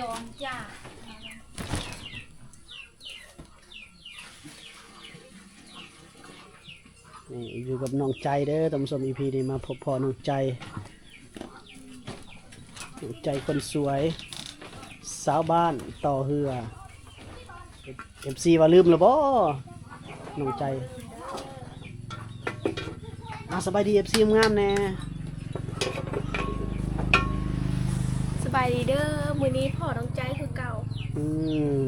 ยองจ้านี่อยู่กับน้องใจเด้อตำสมอีพีนี้มาพบพอน้องใจน้องใจคนสวย สาวบ้านต่อเฮือเอฟซีว่าลืมแล้วบ่น้องใจอาสบายดีเอฟซีงามแน่สบายดีเด้อ มื้อนี้พ่อต้องใจคือเก่า อืม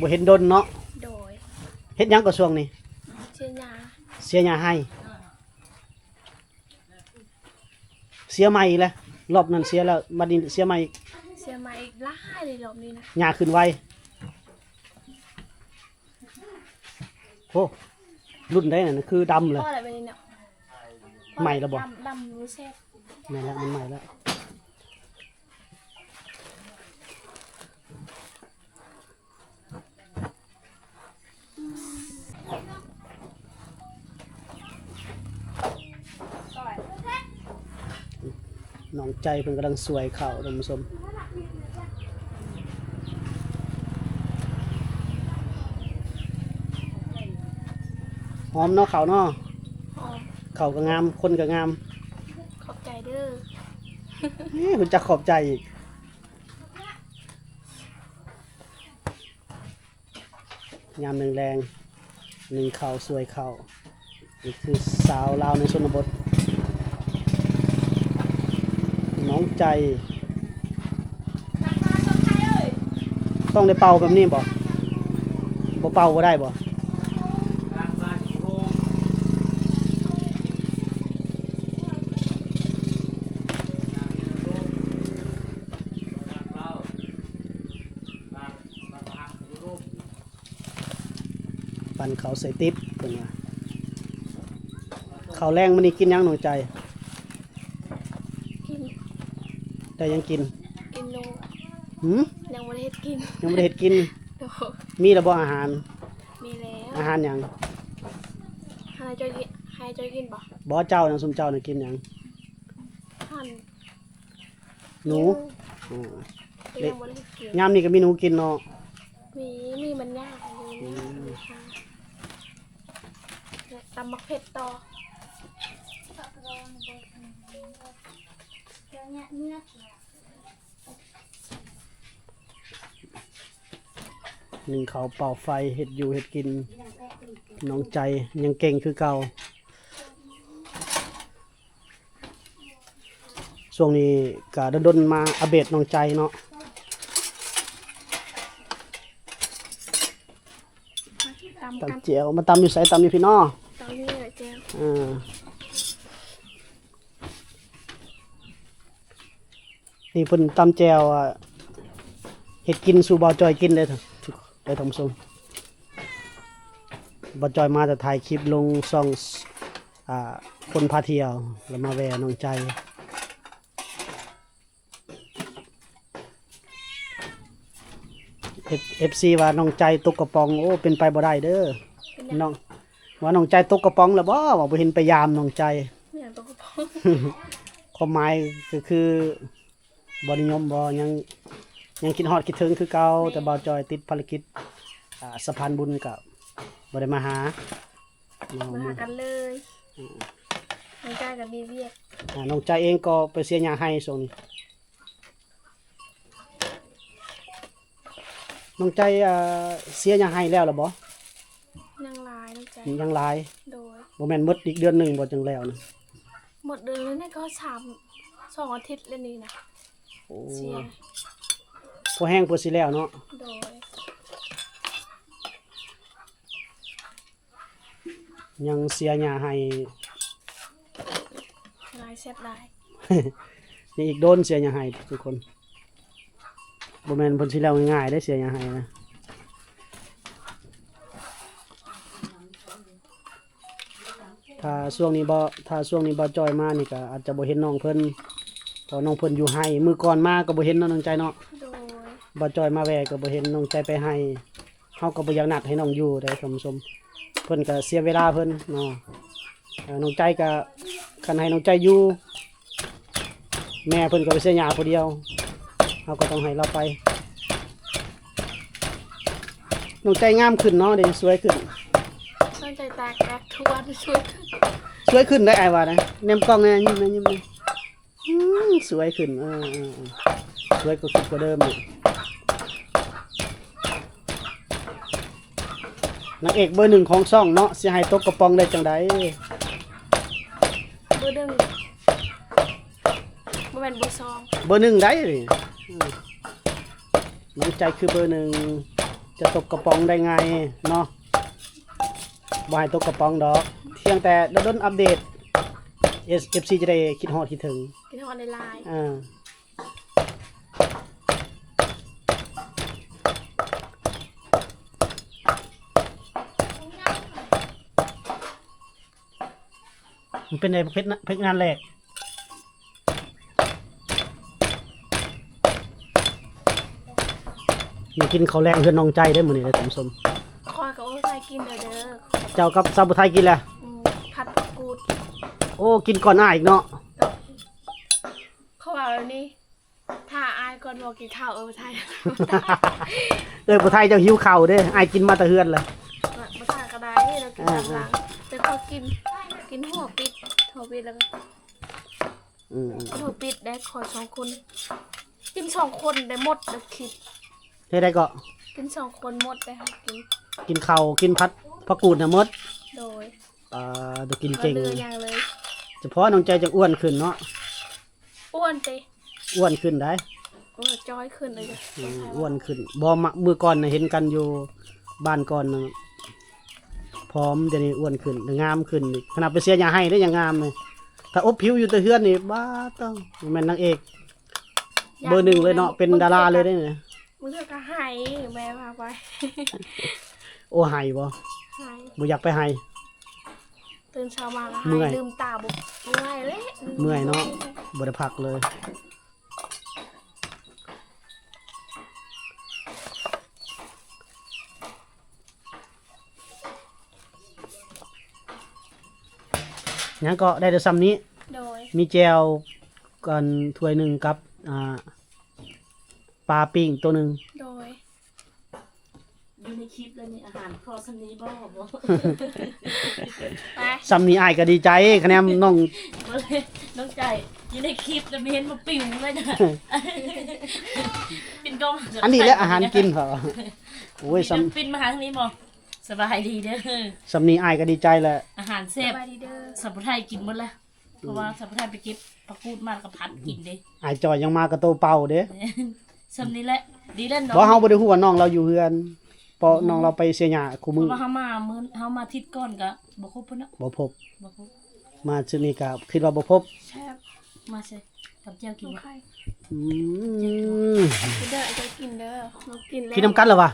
บ่เห็นดนเนาะโดยเฮ็ดหยังก็ช่วงนี้ เชียยาเสียหญ้าให้ เสียใหม่อีกแล้วรอบนั้นเสียแล้วบัดนี้เสียใหม่อีกเสียมาอีกหลายเลยรอบนี้นะหญ้าขึ้นไวโอ้รุ่นได้น่ะนะคือดำเลย พ่ออะไรไปนี่เนาะใหม่แล้วบ่ ดำดำรู้แซ่บนั่นแหละมันใหม่แล้ว น้องใจเพิ่นกำลังสวยเข่าท่านผู้ชมหอมเนาะเข่าเนาะหอมเข่าก็งาม คนก็งาม ขอบใจเด้อนี่คุณจะขอบใจอีกยามหนึ่งแรงหนึ่งเข่าสวยเข่านี่คือสาวลาวในชนบท น้อง ใจ ต้องได้เป่าแบบนี้บ่บ่เป่าก็ได้บ่ปั่นเขาใส่ติ๊บเพิ่นว่าเขาวแรงมันนี่กินยังหนูใจ กิน แต่ยังกินกินโลหืมยังบ่ได้เฮ็ดกินยังไม่ได้เฮ็ดกิน โดมีระบ่อาหาร มีแล้วอาหารหยังให้เจ้ากินให้เจ้ากินบ่บ่เจ้าหยังสมเจ้าน่ะกินหยังหั่นหนูอ๋อแต่ยังบ่ได้เฮ็ดกิน ยามนี้ก็มีหนูกินเนาะ มีมีมันยากเลยค่ะและตำมักเผ็ดต่อเดี๋ยวเนี่ยเนื้อ หนึ่งเขาเป่าไฟเฮ็ดอยู่เฮ็ดกินน้องใจยังเก่งคือเก่าช่วงนี้ก็ดนๆมาอัปเดตน้องใจเนาะตำเจียวมาตำอยู่ไสตำอยู่พี่น้อตำนี่แหละเจ้อ่านี่เพิ่นตำแจวอะเฮ็ดกินสู่บ่าจอยกินได้เถอะ ได้ท่านผู้ชมบ่าวจอยมาแต่ถ่ายคลิปลงช่องอ่าคนพาเที่ยวแล้วมาแวะน้องใจ FC ว่าน้องใจตกกระป๋องโอ้เป็นไปบ่ได้เด้อเป็นยังน้องว่าน้องใจตกกระป๋องแล้วบ่ว่าบ่เห็นไปยามน้องใจอย่างตัวกระเพาะความหมายก็คือบริยมบยัง ยังคิดฮอดคิดถึงคือเก่าแต่บ่าวจอยติดภารกิจอ่าสะพานบุญกับบ่ได้มาหาน้องมาหากันเลยน้องจ้ากับบีเวียกอ่าน้องใจเองก็ไปเสียหญ้าให้ส่งนี้น้องใจอ่าเสียหญ้าให้แล้วล่ะบ่นางลายน้องใจยังหลายโดยบ่แม่นหมดอีกเดือนหนึงบ่จังแล้วนะหมดเดือนแล้วนี่ก็สามสองอาทิตย์แล้วนี่นะโอ้ เสีย พอแห้งพอสิแล้วเนาะโดยยังเสียหญ้าให้ ลายแซ่บลายนี่อีกโดนเสียหญ้าให้ทุกคนบ่แม่นเพิ่นสิแล้วง่ายๆได้เสียหญ้าให้นะถ้าช่วงนี้บ่ถ้าช่วงนี้บ่จอยมานี่ก็อาจจะบ่เห็นน้องเพิ่นเพราะน้องเพิ่นอยู่ให้ มื้อก่อนมาก็บ่เห็นเนาะน้องใจเนาะโดย บ่จอยมาแวะก็บ่เห็นน้องใจไปให้เฮาก็บ่อยากนัดให้น้องอยู่ได้ท่านผู้ชมเพิ่นก็เสียเวลาเพิ่นเนาะเอ่อน้องใจก็คันให้น้องใจอยู่แม่เพิ่นก็ไปเสียหญ้าผู้เดียวเราก็ต้องให้เราไปน้องใจงามขึ้นเนาะเดี๋ยวสวยขึ้นตั้งใจตากแกกทุกวันช่วยขึ้นสวยขึ้นได้ไอ้ว่านะเนมกล้องเนี่ยยิ้มนะยิ้มนะอืมสวยขึ้นเออเออเออสวยกว่าขึ้นกว่าเดิมอีก นางเอกเบอร์หนึ่งของช่องเนาะเสียหายตกกระป๋องได้จังไดเบอร์หนึ่งบ่แม่นเบอร์สองเบอร์หนึ่งได้เลยอืมน้องใจคือเบอร์หนึ่งจะตกกระป๋องได้ไงเนาะบ่ให้ตกกระป๋องดอกเที่ยงแต่โดนๆอัปเดต SFC จะได้คิดฮอดคิดถึงกินฮอนในไลน์ อ่า มันเป็นในเพชรนะเพชรงานแรกมีกินข้าวแรงเพื่อนน้องใจได้หมดเลยนะสมสมคอยกับโอ้ใจกินเด้อเด้อเจ้ากับซาบุไทยกินแหละอืมผัดผักกูดโอ้กินก่อนหน้าอีกเนาะเขาว่าแล้วนี่ถ้าอายก่อนบอกกินข้าวเออไทยเออบุไทยเจ้าหิวเข่าวเด้อไอายกินมาแตะเฮือนเลย มามาทานกระไดเรากินตามหลังแต่เขากินกินหัวปิด หัวปิดแล้วก็อืมหัวปิดได้คอยสองคนกินสองคนได้หมดเลยคิด เฮ้ได้ก็กินสองคนหมดได้ค่ะกินกินข้าวกินพัดพักกูดนะมดโดยอ่าตัวกินก็เก่ง เลืออย่างเลย เฉพาะน้องใจจะอ้วนขึ้นเนาะอ้วนเตะอ้วนขึ้นได้โอ้จอยขึ้นเลยเด้ออืมอ้วนขึ้นบอมะมือก่อนนะเห็นกันอยู่บ้านก่อนนะ พร้อมเดี๋ยวนี้อ้วนขึ้นงามขึ้นอีกขนาดไปเสียยาให้ได้ยังงามเลยถ้าอบผิวอยู่แตะเฮือนนี่บ้าต้องแม่นนางเอก เบอร์หนึ่งเลยเนาะเป็นดาราเลยได้เนี่ยมึงเถอะก็ให้แม่พาไปโอ้ไห้บ่ให้บ่อยากไปไห้ตื่นเช้ามาก็เมื่ให้อยลืมตาบุกเมื่อยเลยเมื่อยเนาะบ่ได้พักเลย งั้นก็ได้แต่ซ้ำนี้ โดย มีแจวกันถ้วยหนึ่งกับอ่าปลาปิ้งตัวหนึ่ง โดย อยู่ในคลิปเลยนี่อาหารพอสำนีบ่บ่ไปซ้ำนี้อายก็ดีใจคะแนนน้องบ่เลยน้องใจอยู่ในคลิปแล้วไม่เห็นมาปิวเลยนะปินกล้องอันนี้แหละอาหารกินเหรอโอ้ยซ้ปินมาหาทางนี้บ่ สบายดีเด้อำซ้ำนี้อายก็ดีใจแหละอาหารสแซ่บบายดีเด้อสับปะไทยกินหมดแล้วเพราะว่าสับปะไทยไปเก็บผักกูดมาแล้วก็พัดกินเด้อายจอยยังมากระโตเป่าเด้สำนี้แหละดีแล้วเนาะบ่เฮาบ่ได้ฮู้ว่าน้องเราอยู่เฮือนเพราะน้องเราไปเสียหญ้าคู่เพมือราะว่าเฮามามื้อเฮามาอาทิศก่อนก็บ่ครบพุ่นเนาะบ่พบบ่ครบมาซึ่นี้ก็คิดว่าบ่พบแซ่บมาใช่กับเจ้ากินน้องบ่ไข่อืมกินเด้อไอ้ใจกินเด้อเรากินแล้วกินน้ำกันเหรอวะ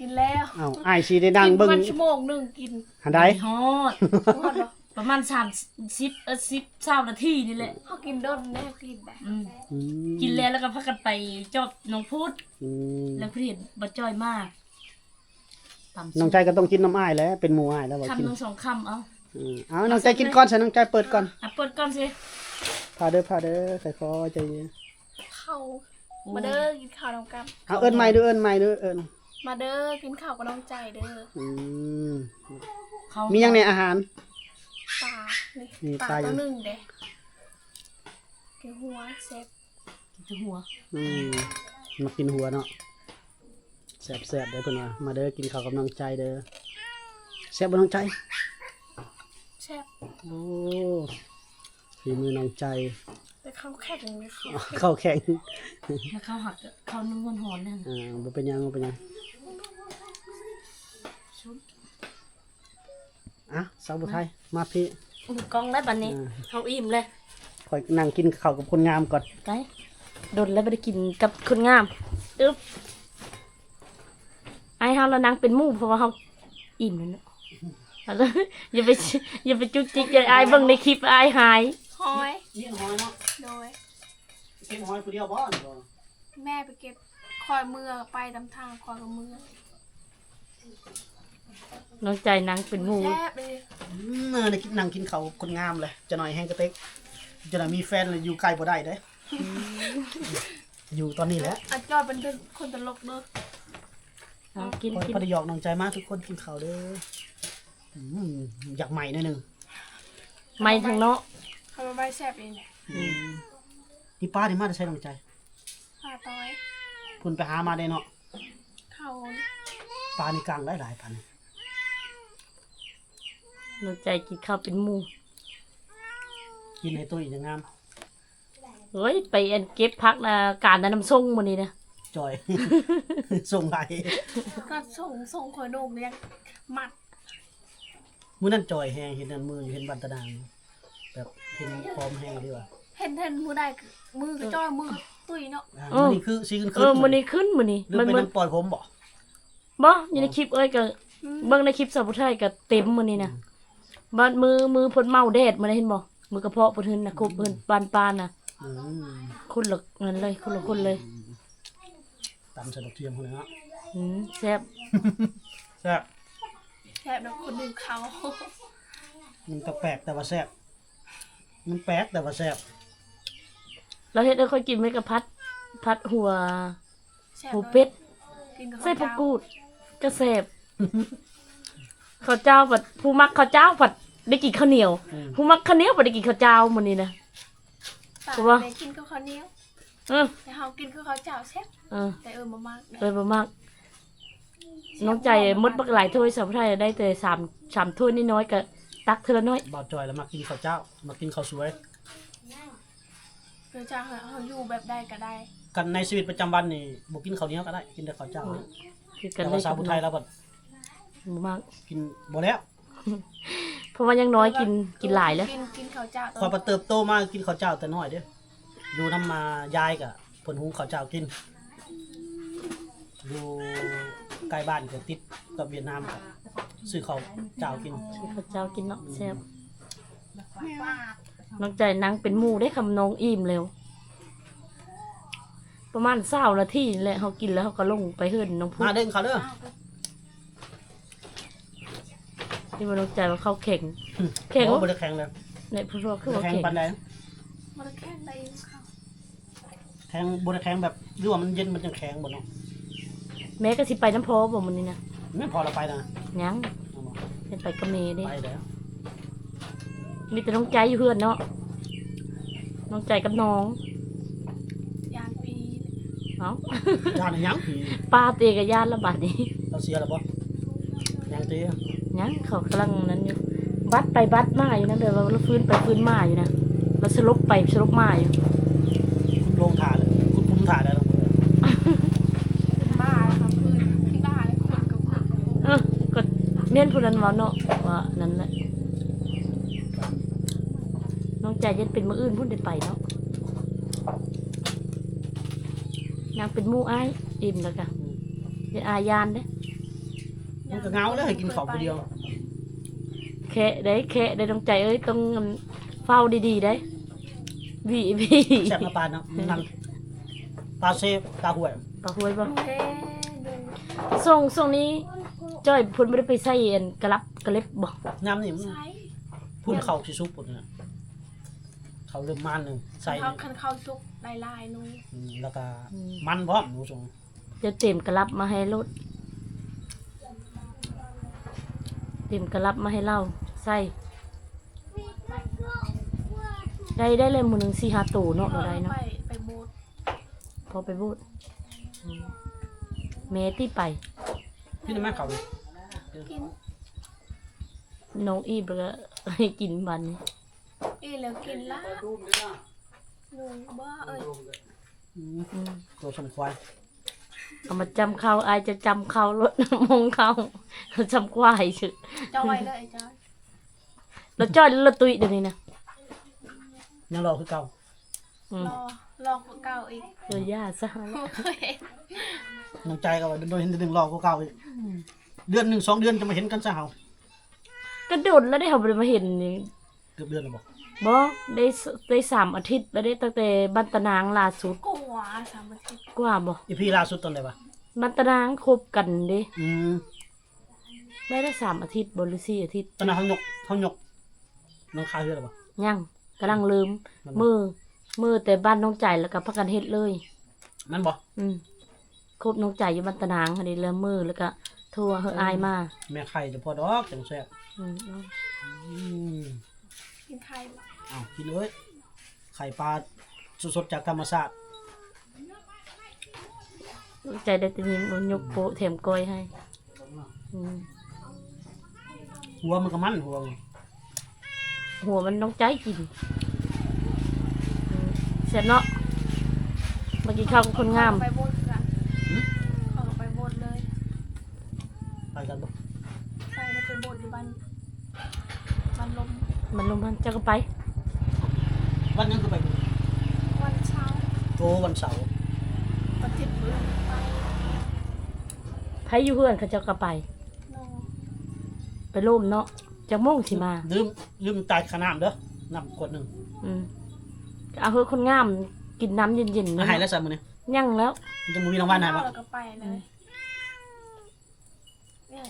กินแล้วเอ้าอายสิได้นั่งเบิ่งกินประมาณชั่วโมงหนึงกินหันใดฮอดฮอดบ่ประมาณ30เอ่อ10 20นาทีนี่แหละเขากินด้นแน่กินแบบอืมอืมกินแล้วแล้วก็พักกันไปจอบน้องพูดอืมแล้วเพื่อนบัจอยมากตำน้องใจก็ต้องกินน้ำอ้ายแหล้วเป็นหมู่อ้ายแล้วว่ากินคำหนึ่งสองคำเอาอืมเอาน้องใจกินก่อนใส่น้องใจเปิดก่อนอะเปิดก่อนสิพาเด้อพาเด้อใส่คอใจเย็นเข้ามาเด้อกินข้าวน้องกันเอาเอิ้นใหม่เด้อเอิ้นใหม่เด้อเอิ้น มาเด้อกินข้าวกับน้องใจเด้ออืมเขามีหยังในอาหาร ปลานี่นี่ปลาปลายัตัวงหนึ่งเด้เกยวหัวเซฟจะหัวอืมมากินหัวเนาะแซ่บๆเด้อเพิ่นว่ามาเด้อกินข้าวกับน้องใจเด้อแซ่บบ่น้องใจแซ่บโอ้ฝีมือน้องใจ แต่ข้าวแข็งเลยเขาเข้าวแข็งแล้วเขาหักเขานุ่มหอนๆนั่นอ่าบ่เป็นหยังบ่เป็นหยังอะสาวบุไทยมาพี่อุปกล้องแล้วบัดนี้อ่าเขาอิ่มเลยคอยนั่งกินข้าวกับคนงามก่อนไกโดนแล้วไม่ได้กินกับคนงามอึ๊บไอ้เฮาแล้วนางเป็นหมู่เพราะว่าเฮาอิ่มแล้วเนาะเอาเลยอย่าไปอย่าไปจุกจิกอย่าอายเบิ่งในคลิปอายหาย หอยเลี้ยงหอยเนาะโดย เก็บหอยผู้เดียวบ่บ่แม่ไปเก็บคอยมือไปตามทางคอยกับมือน้องใจนางเป็นหมู่แซ่บเลยอืมได้กินนั่งกินข้าวกับคนงามเลยจะหน่อยแห้งกระเต็กจะหน่อยมีแฟนเลยอยู่ใกล้บ่ได้เด้อยู่ตอนนี้แหละอาจอยเป็นคนตลกเด้อเอากินคอยกิน ปฏิยอกน้องใจมากทุกคนกินข้าวเด้ออืมอยากใหม่หน่อยหนึง ไม่ทางเนาะ ทำมาใบแซ่บเองเนี่ยนี่ป้านี่มาจะใช้น้องใจผ้าต้อยคุณไปหามาได้เนาะเขาปลานี่กลางหลายๆพันน้องใจกินข้าวเป็นหมู่กินให้ตัวอีกอย่างงามเฮ้ยไปอันเก็บพักนะการนั้นน้ำส่งมื้อนี้นะจอย ส่งไหลก็ส่งส่งคอยโดมเรียกมัดมื้อนั้นจอยแฮงเห็นนั่นมืออยู่เห็นบันตะนางแบบ เห็นพร้อมแฮงดีว่าเห็นเห็นมือได้มือกับจ้อยมือกับตุ้ยเนาะอ่ามื้อนี้คือสิขึ้นเอขึ้นอมื้อนี้ขึ้นมื้อนี้หรือมันเป็นมันน้ำปล่อยผมบ่บ่อยู่ในคลิปเอ้ยก็เบิ่งในคลิปสาวผู้ไทยก็เต็มมื้อนี้นะบ้านมือมือเพิ่นเมาแดดมื้อนี้เห็นบ่มือกระเพาะเพิ่นเห็นน่ะครบเพิ่นปานปานน่ะอืมคนละนั่นเลยคนละคนเลยตำใส่ดอกเทียมคนเลยเนาะอืมแซ่บแซ่บแซ่บแล้วคนหนึ่งเขามันก็แปลกแต่ว่าแซ่บ มันแปลกแต่ว่าแซ่บเราเฮ็ดให้ค่อยกินไว้กับพัด พัดหัวแซ่บหัวเป็ดกินกับใส่ข้าวผักเจ้ากูดก็แซ่บข้าวเจ้าผัดผู้มักข้าวเจ้าผัดได้กินข้าวเหนียว อืมผู้มักข้าวเหนียวผัดได้กินข้าวเจ้ามื้อนี้นะตาเพราะว่าแม่กินกับข้าวเหนียวเออแต่เฮากินกับข้าวเจ้าแซ่บเออแต่เออมามากเลยบ่มาก น้องใจมดบักหลายถ้วยสาวไทยได้แต่สามสามถ้วยน้อยๆก็ ตักเทอละน้อยบ่าวจอยแล้วมากินข้าวเจ้า มากินข้าวสวยเดี๋ยวจะเฮาเฮาอยู่แบบใดก็ได้กันในชีวิตประจำวันนี่บ่กินข้าวเหนียวก็ได้กินแต่ข้าวเจ้านะคือกันแต่เลว่ายสาวผู้ไทยแล้วบ่บ่มากกินบ่แล้วเพราะว่ายังน้อยกินกินหลายแล้ว กินกินข้าวเจ้าพอไปเติบโตมากินข้าวเจ้าแต่น้อยเด้ออยู่นำมายายก็เพิ่นหุงข้าวเจ้ากินอยู่ใกล้บ้านก็ติดกับเวียดนามก็ ซื้อข้าวเจ้ากินคือข้าวเจ้ากินเนาะแซ่บน้องใจนั่งเป็นหมู่ได้คำน้องอิ่มเร็ว ประมาณเศร้านาทีนี่แหละเขากินแล้วเขาก็ลงไปเฮิรนน้องพูมาเด้งเขาเด้อที่ว่าน้องใจว่าเขาแข็งแข็งบ่วะบ่ได้แข็งเลยในพูดว่าคือบ่ได้ว่าแข็งแข็งปานใดมันแค่ได้ข้าวแข็งบ่ได้แข็งแบบหรือว่ามันเย็นมันจังแข็งบ่เนาะแม้ก็สิไปน้ำพอบ่มันนี่นะ ไม่พอเราไปนะยังเอามาเป็นไปกับเมย์เด้ไปแล้วมีแต่น้องใจอยู่เพื่อนเนาะน้องใจกับน้องยานพีเอ้าย่านยังผีป้าเตกับญาติละบาดนี้เราเสียแล้วบ่ยังตียังเขากำลังนั้นอยู่บัดไปบัดมาอยู่นะเดี๋ยวเราฟื้นไปฟื้นมาอยู่นะเราสลบไปสลบมาอยู่ คุณลงถ่ายเลยคุณคุมถ่ายได้แล้ว บ้าแล้วครับคือที่บ้าเลยคนกับคน เออก็ เน้นผู้นั้นเว่าเนาะว่านั่นแหละน้องใจยันเป็นมืออื่นพูดได้ไปเนาะนางเป็นหมู่อ้ายอิ่มแล้วกะเดี๋ยวอายานเด้มันก็เหงาแล้วให้กินข้าวผู้เดียวแค่ได้แค่ได้น้องใจเอ้ยต้องเฝ้าดีๆได้วีวีแซ่บน้ำปลาเนาะนั่งปลาเซฟตาห่วยปะหวยบ่ดูเฮ้ดูส่งส่งนี้ จ้อยเพุ่นไม่ได้ไปใส่อันกระลับกระเล็บบ่น้ำนี่มันใช้พุ่นเข้าสิซุปพุ่นน่ะเขาเริ่มมันหนึงใส่เขาคันเข้าซุกลายลายๆนูอืมแล้วก็มันพร้อมหนูส่งจะเต็มกระลับมาให้รถเต็มกระลับมาให้เราใส่ได้ได้เลยมือหนึ่งสี่ห้าตูเนาะเราได้เนาะไปไปโบสถ์พอไปบูดอืมเมที่ไป พี่นี่แม่เขาดิกินน้องอีบแล้วก็ให้กินบันนี้อีแล้วกินละนูบ้าเอ้ยอืมอืมตัวสมควายเอามาจำเขาอายจะจำเขารถมงเขาจำควายชื่อจอยเลยไอ้จอยแล้วจ้อยแล้วเราตุยเดี๋ยวนี้นะยังรอคือเก่าอืมรอรอคนเก่าอีกเออย่าซะเคย น้ำใจก็ว่าโดนเห็นหนึ่งรอคือเก่าอีกเดือนหนึ่งสองเดือนจะมาเห็นกันซะเฮาก็โดดแล้วได้เขาไปมาเห็นนี่เกือบเดือนแล้วบอกบ่ได้สได้สามอาทิตย์แล้วได้ตั้งแต่บันตนางล่าสุดกลัวสามอาทิตย์กว่าบ่อีพี่ล่าสุดตอนไหนวะบันตนางคบกันเด้อืมได้ได้สามอาทิตย์บ่หรือสี่อาทิตย์ตอนนั้นเขาหยกเขาหยกน้องคาเฮือหรือเปล่ายังกำลังลืม มันมือมือแต่บ้านน้องใจแล้วก็พักกันเฮ็ดเลยนั่นบ่อืม คบน้องใจอยู่บันตะนางอันนี้เริ่มมือแล้วก็โทัวเฮออายมาแม่ไข่จะพอดอกจังแซ่บอืมเนาะอืมกินไข่บ่อ้าวกินเลยไข่ปลาสดๆจากธรรมชาติน้องใจได้แตีนี้มันยกโปะแถมก้อยให้อืมหัวมันก็มันหัวมันหัวมันน้องใจกินอืมเสร็จเนาะเมื่อกี้ข้าวกับคนงาม ไปโบสถ์กันเขาก็ไปโบสถ์เลย ไปกันบ่ไปแล้วไปโบสถ์อยู่บ้านบ้านลมมันลงมันจะก็ไปวันนั้นก็ไปบ่วันเช้าโตวันเสาร์วันอาทิตย์มื้อไปไผอยู่เพื่อนเขาเจะก็ไป โนไปร่มเนาะจากโมงสิมา ลืมลืมตายขนามเด้อน้ำกดหนึ่งอืมก็เอาเพื่อคนงามกินน้ำเย็นๆมาเนาะหายแล้วสามมื้อนี้ยั่งแล้วมันจะมีรางวัลให้บ่แล้วก็ไปเลย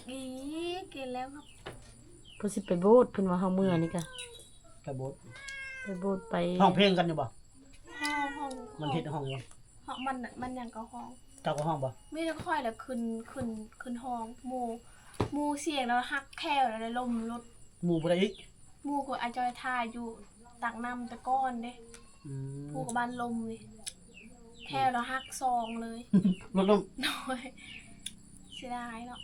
อย่างอีกินแล้วครับเพิ่นสิไปโบสถ์เพิ่นว่าเฮาเมื่อนี่ก็ไปโบสถ์ไปโบสถ์ไปห้องเพลงกันอยู่บ่ ห้องห้องมันเฮ็ดห้องบ่ห้องมันน่ะมันอย่างก็ห้อง เจ้าก็ห้องบ่ไม่ได้ค่อยแล้วขึ้นขึ้นขึ้นห้องหมู่หมู่เสียงแล้วฮักแค่แล้วได้ลมรถหมู่บ่ได้อีกหมู่ก็อาจอยทายอยู่ตักน้ำตะก้อนเด้อืมหมู่กับบ้านลมนี่แค่แล้วฮักซองเลยรถลมน้อยเสียดายเนาะ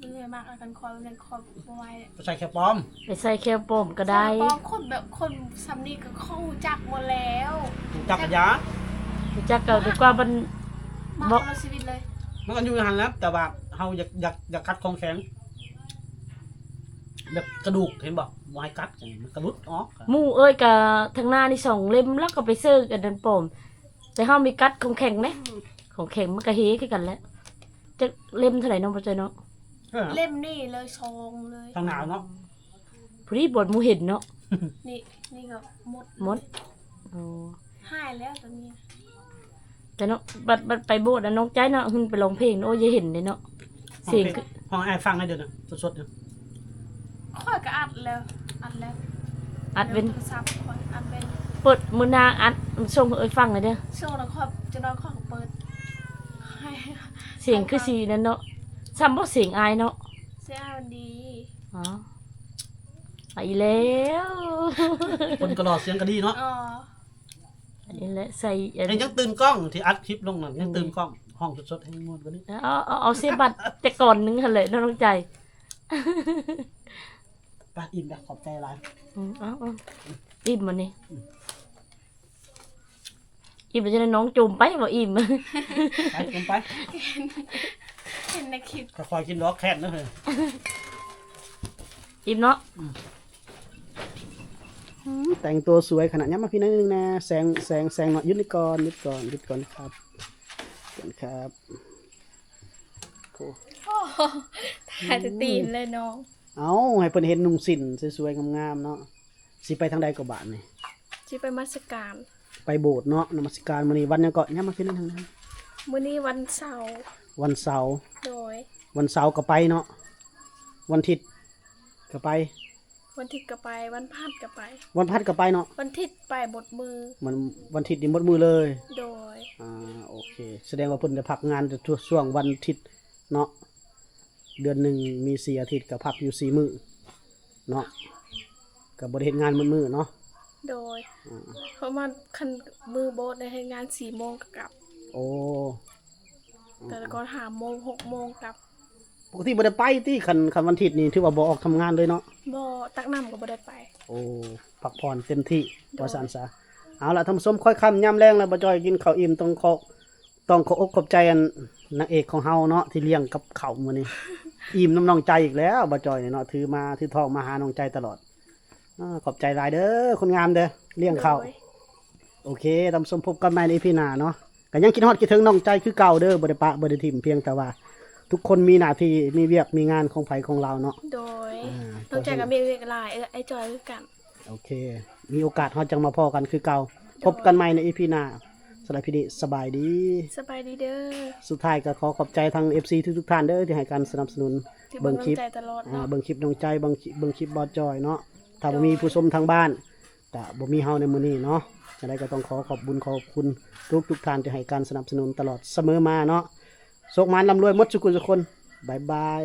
เรื่อยมากแล้วกันคอยเป็นคอยบ่ไหวเลยไปใส่แค่ปลอม ไปใส่แคลโปมก็ได้ป้องคนแบบคนซัมนี่ก็เข้าจักหมดแล้วจักรยานรู้จักก็ดีกว่ามัน มาบ่คนละชีวิตเลยมันก็อยู่ในหันแล้วแต่ว่าเฮาอยากอยากอยากกัดของแข็งแบบกระดูกเห็นบ่บ่ให้กัดจังมันกระลุดออกหมู่เอ้ยก็ทางหน้านี่สองเล่มแล้วก็ไปเซื้อกันดันโปมแต่เฮามีกัดของแข็งนะของแข็งมันก็เฮคือกันแหล้วจะเล่มเท่าไหร่เน้องบ่ใจเนาะ เออ เล่มนี่เลยซองเลยทางหนาวเนาะผู้ที่บทหมู่เห็นเนาะนี่นี่ก็หมดหมดอ๋อหายแล้วตอนนี้แต่เนาะบัดบัดไปโบสถ์อะน้องใจเนาะหึ่งไปร้องเพลงโอ้ยอย่าเห็นเลยเนาะเสียงคือห้องแอร์ฟังได้เดี๋ยวนะสดๆเดี๋ยวค่อยก็อัดแล้วอัดแล้วอัดเป็นดี๋ยวโทรศัพท์ค่อยอัดเป็นเปิดมือหนาอัดส่งให้เอ้ยฟังเลยเด้อช่วงแล้วค่อยจะนอนค่อยก็เปิดให้เสียงคือสีนั่นเนาะ ซ้ำบ่เสียงอายเนาะเสียมันดีอ๋อไปแล้วคนก็รอเสียงก็ดีเนาะอ๋ออันนี้แหละใส่อันเห็นยังตื่นกล้องที่อัดคลิปลงน่ะยังตื่นกล้อง ห้องสดๆให้ม่วนกว่านี้เอาเอาเอาเสียบัตรแต่ก่อนหนึงหั่นแหละน้องใจไปอิ่มแบบขอบใจหลายอืมเอาเอาอิ่มมันนี่อิ่มมันจะได้น้องจุ่มไปบ่อิ่มไปกินไป เห็นในคลิปก็คอยกินดอกแค่นนะเฮ้ยอิ่มเนาะแต่งตัวสวยขนาดนี้มาพี่นิดนึงนะแสงแสงแสงหน่อยยึดนิดก่อนยึดก่อนยึดก่อนครับก่อนครับโอ้โอ้โหถ่ายแต่ตีนเลยน้องเอาให้เพิ่นเห็นหนุ่มสินสวยๆงามๆเนาะสิไปทางใดก็บาทนี่ที่ไปมัสการไปโบสถ์เนาะนมัสการมื้อนี้วันหยังก็ย่ามาพี่นิดนึงนะมื้อนี้วันเสาร์ วันเสาร์โดย วันเสาร์ก็ไปเนาะวันอาทิตย์ก็ไป วันอาทิตย์ก็ไปวันพฤหัสก็ไป วันพัดก็ไปเนาะวันอาทิตย์ไปบดมือ มันวันอาทิตย์นี่หมดมือเลยโดย อ่าโอเค แสดงว่าเพิ่นได้พักงานแต่ช่วงวันอาทิตย์เนาะเดือนหนึ่งมีสี่อาทิตย์ก็พักอยู่สี่มื้อเนาะก็บ่ได้เฮ็ดงานมื้อมื้อเนาะโดยเพราะมันคันมือโบสในให้งานสี่โมงก็กลับ โอ้ แต่ก่อนหาโมงหกโมงกลับปกติบ่ได้ไปติคันคันวันอาทิตย์นี่ถือว่าบ่ออกทำงานเลยเนาะบ่ตักน้ำก็บ่ได้ไป โอ้พักผ่อนเต็มที่ว่าซั่นซะเอาล่ะท่านผู้ชมค่อยค่ำยามแรงแล้วบ่จอยกินข้าวอิ่มต้องขอต้องขออกขอบใจอันนางเอกของเฮาเนาะที่เลี้ยงกับข้าวมื้อนี้อิ่มน้ำน้องใจอีกแล้วบ่จอยเนี่ยเนาะถือมาถือทองมาหาน้องใจตลอดอาขอบใจหลายเด้อคนงามเด้อเลี้ยงข้าวโดยโอเคตามสมพบกันใหม่ในพี่หน้าเนาะ ก็ยังคิดฮอดคิดถึงน้องใจคือเก่าเด้อบ่ได้ปะบ่ได้ทิมเพียงแต่ว่า ทุกคนมีหน้าที่มีเวียกมีงานของไผของเราเนาะ โดยอ่า ต้องใจกับมีเวลาเออไอจอยคือกัน โอเค มีโอกาสเราจังมาพอกันคือเก่าพบกันใหม่ในอีพีหน้าสำหรับพี่ดิสบายดี สบายดีเด้อสุดท้ายก็ขอขอบใจทาง FC ทุกทุกๆท่านเด้อที่ให้การสนับสนุนที่เบิ่เบิ่งงคลิปใจตลอดอ่าเนาะ เบิ่งคลิปน้องใจเบิ่งคลิปเบิ่งคลิปบอสจอยเนาะถ้าบ่มีผู้ชมทางบ้านก็บ่มีเฮาในมื้อนี้เนาะ จะได้ก็ต้องขอขอบบุญขอบคุณทุกทุกท่านที่ให้การสนับสนุนตลอดเสมอมาเนาะโชคมานลำรวยมดสุกุลสุคนบายบาย